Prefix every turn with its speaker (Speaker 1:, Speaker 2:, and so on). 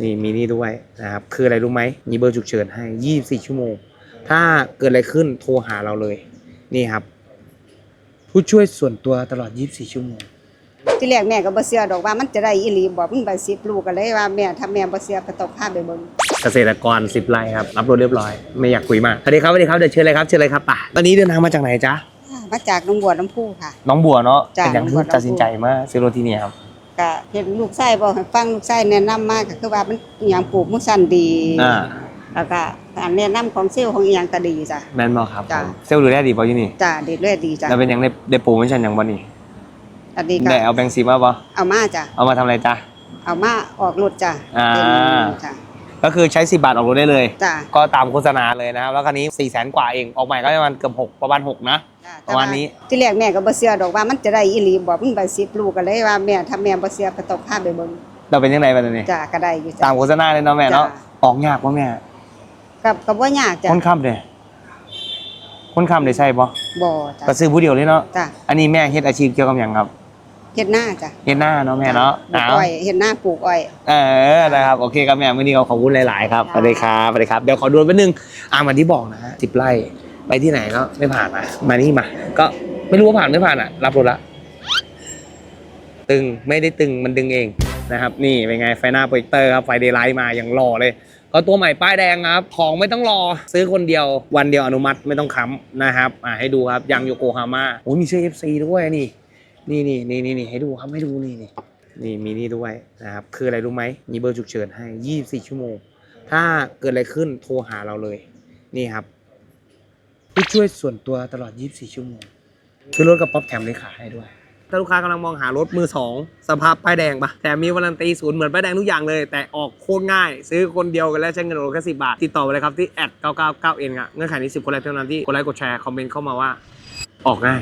Speaker 1: นี่มีนี่ด้วยนะครับ คืออะไรรู้ไหมมีเบอร์ฉุกเฉินให้ 24 ชั่วโมง ถ้าเกิดอะไรขึ้นโทรหาเราเลย นี่ครับ ผู้ช่วยส่วนตัวตลอด 24 ชั่วโมง
Speaker 2: ที่แรกแม่ก็บ่เชื่อดอกว่ามันจะได้อีหลีบอกมันไปสิบลูกก็เลยว่าแม่ถ้าแม่บ่เชื่อก็ต้องพาไปเบิ่ง
Speaker 1: เกษตรกร 10ไร่ครับรับรถเรียบร้อย ไม่อยากคุยมากสวัสดีครับสวัสดีครับเดี๋ยวเชิญเลยครับเชิญเลยครับป่ะตอนนี้เดินทางมาจากไหนจ๊ะ
Speaker 2: อ่ามาจากหนองบัวลำพูค่ะ
Speaker 1: น้องบัวเนาะ
Speaker 2: จ้ะ
Speaker 1: เป็นอย่าง
Speaker 2: น้อง
Speaker 1: ที่
Speaker 2: บัวลำพู
Speaker 1: ตัดสินใจมาซื้อรถที่นี่ครับ
Speaker 2: ก็เห็นลูกชายบอกให้ฟังลูกชายแนะนำมาก็คือว่ามันอหย่างปลูกมุสันดี
Speaker 1: อ่า
Speaker 2: แล้วก็การแนะนำของเซลล์ของอีหยังก็ดีจ้ะ
Speaker 1: แมนบอครับ
Speaker 2: จ้ะ
Speaker 1: ผมเซลล์ดูแลดีป่ะที่นี่
Speaker 2: จ้ะดีเลยดีจ้ะ
Speaker 1: แล้วเป็นยังได้ได้โปรโมชั่นอย่างบ่นี่
Speaker 2: อันนี้ก็
Speaker 1: ได้เอาแบงค์ซีมาป่ะ
Speaker 2: เอามาจ้ะ
Speaker 1: เอามาทำอะไรจ๊ะ
Speaker 2: เอามาออกรถจ้ะ
Speaker 1: อ่า
Speaker 2: เป็นจ้ะ
Speaker 1: ก็คือใช้ 10 บาทออกรถได้เลย
Speaker 2: จ้ะ
Speaker 1: ก็ตามโฆษณาเลยนะครับ แล้วคันนี้4ี่แสนกว่าเอง ออกใหม่ก็ประมาณเกือบ6ประมาณ 6 นะ
Speaker 2: จ้ะ
Speaker 1: ประมาณนี้
Speaker 2: แต่ที่แรกแม่ก็บ่เชื่อดอกว่ามันจะได้อีหลีบอกมันไปสิบลูกก็เลยว่าแม่ถ้าแม่บ่เชื่อก็ต้องพาไปเบิ่ง
Speaker 1: เราเป็นยังไงบ้างเนี่ย
Speaker 2: จ้ะก็ได้อยู่
Speaker 1: ตา
Speaker 2: จ้ะ
Speaker 1: มโฆษณาเลยเนาะแม่เนาะ
Speaker 2: จ้ะ
Speaker 1: ออกยากป่ะแม่
Speaker 2: กับกับว่ายากจ้ะ
Speaker 1: คนค้ำเลยคนค้ำเลยใช่ป่ะ
Speaker 2: บ่จ้ะ
Speaker 1: ก็ซื้อผู้เดียวเลยเนาะ
Speaker 2: จ้ะ
Speaker 1: อันนี้แม่เฮ็ดอาชีพเกี่ยวกับอย่างครับ
Speaker 2: เฮ็ดหน้าจ้ะ
Speaker 1: เฮ็ดหน้าเนาะแม่เนาะ
Speaker 2: ปลูก
Speaker 1: อ้าว
Speaker 2: อ้อยเฮ็ดหน้าปลูกอ้อย
Speaker 1: เออนะครับโอเคครับแม่วันนี้เราขอบคุณหลาย ๆ ครับส
Speaker 2: จ้า
Speaker 1: วัสดีครับสวัสดีครับเดี๋ยวขอดูไปบนึงอ่าเหมือนที่บอกนะฮะสิบไร่ไปที่ไหนก็ไม่ผ่านมามานี่มาก็ไม่รู้ว่าผ่านไม่ผ่านอะ รับรถละ ตึงไม่ได้ตึงมันดึงเองนะครับ นี่เป็นไงไฟหน้าโปรเจคเตอร์ครับไฟเดย์ไลท์มาอย่างหล่อเลย ก็ตัวใหม่ป้ายแดงครับ ของไม่ต้องรอซื้อคนเดียววันเดียวอนุมัติไม่ต้องค้ำนะครับ อ่าให้ดูครับยังโยโกฮาม่าโอ้ยมีเสื้อ FC ด้วยนี่ นี่นี่นี่นี่นี่ให้ดูครับให้ดูนี่นี่นี่มีนี่ด้วยนะครับคืออะไรรู้ไหมมีเบอร์ฉุกเฉินให้ 24 ชั่วโมง ถ้าเกิดอะไรขึ้นโทรหาเราเลย นี่ครับผู้ช่วยส่วนตัวตลอด 24 ชั่วโมงคือรถกับป๊อปแถมเลขาให้ด้วย ถ้าลูกค้ากำลังมองหารถมือสองสภาพป้ายแดงปะแถมมีวารันตีศูนย์เหมือนป้ายแดงทุกอย่างเลย แต่ออกโคตรง่าย ซื้อคนเดียวกันแล้วใช้เงินโอนแค่สิบาท ติดต่อไปเลยครับที่แอด999เองอะเงื่อนไขนี้10 คนแรกเท่านั้นที่กดไลค์กดแชร์คอมเมนต์เข้ามาว่า ออกง่าย